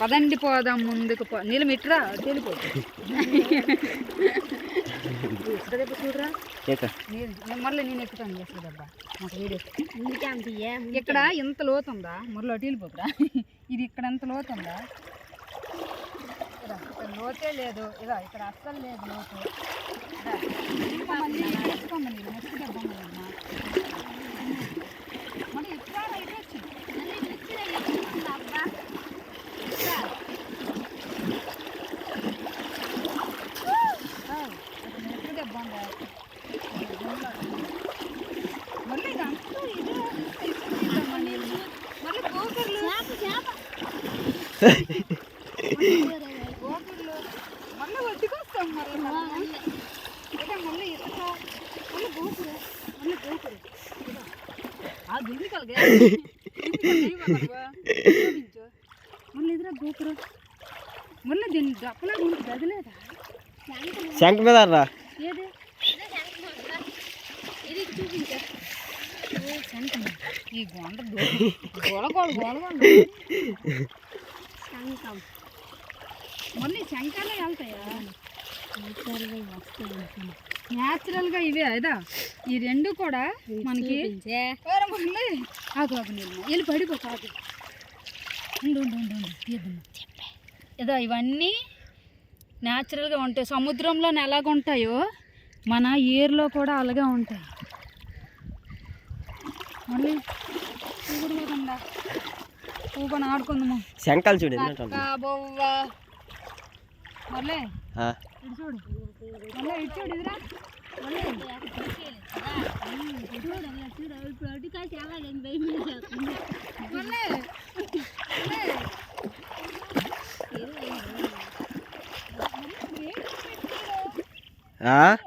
పదండి పోదాం ముందుకు పో చూడరా ఏక. నేను ఎక్కుతాను వీడియో. ఇక్కడ ఇంత లోతు ఉందా మురళి అటు వెళ్ళిపోతురా ఇది ఇక్కడ ఎంత లోతు ఉందా ఇదా, ఇక్కడ లోతే లేదు. ఇదా ఇక్కడ అస్సలు లేదు లోతు. మళ్ళీ వడ్డుకొస్తాం మళ్ళీ మనం. ఇదే మళ్ళీ ఇసుక మళ్ళీ గోకురు మళ్ళీ గోకురు ఇదా. ఆ దుండికలుగా మళ్ళీ ఎదురా గోకురు మళ్ళీ దీన్ని దప్పలాగా ఉంటుంది గదిలేదా శంఖ మీద రా ఏది? ఇది చూపించా. ఈ గొండ గోలగోడు గోలగోడు శంఖం. మళ్ళీ శంఖాలే వెళ్తాయా? న్యాచురల్గా ఇవే అదా ఈ రెండు కూడా మనకి నేను వెళ్ళి. పడిపోతా ఆగు ఉండు ఉండు ఉండు ఉండు. ఇదా ఇవన్నీ న్యాచురల్గా ఉంటాయి. సముద్రంలో ఎలాగ ఉంటాయో మన ఏర్లో కూడా అలాగే ఉంటాయి. మళ్ళీ ఊకొని ఆడుకుందాము. చూడు. బొవ్వ. మళ్ళీ ఇటు చూడు. మళ్ళీ ఇటు చూడు ఇదిరా. మళ్ళీ. చూడు చూడు భయం మళ్ళీ. 啊？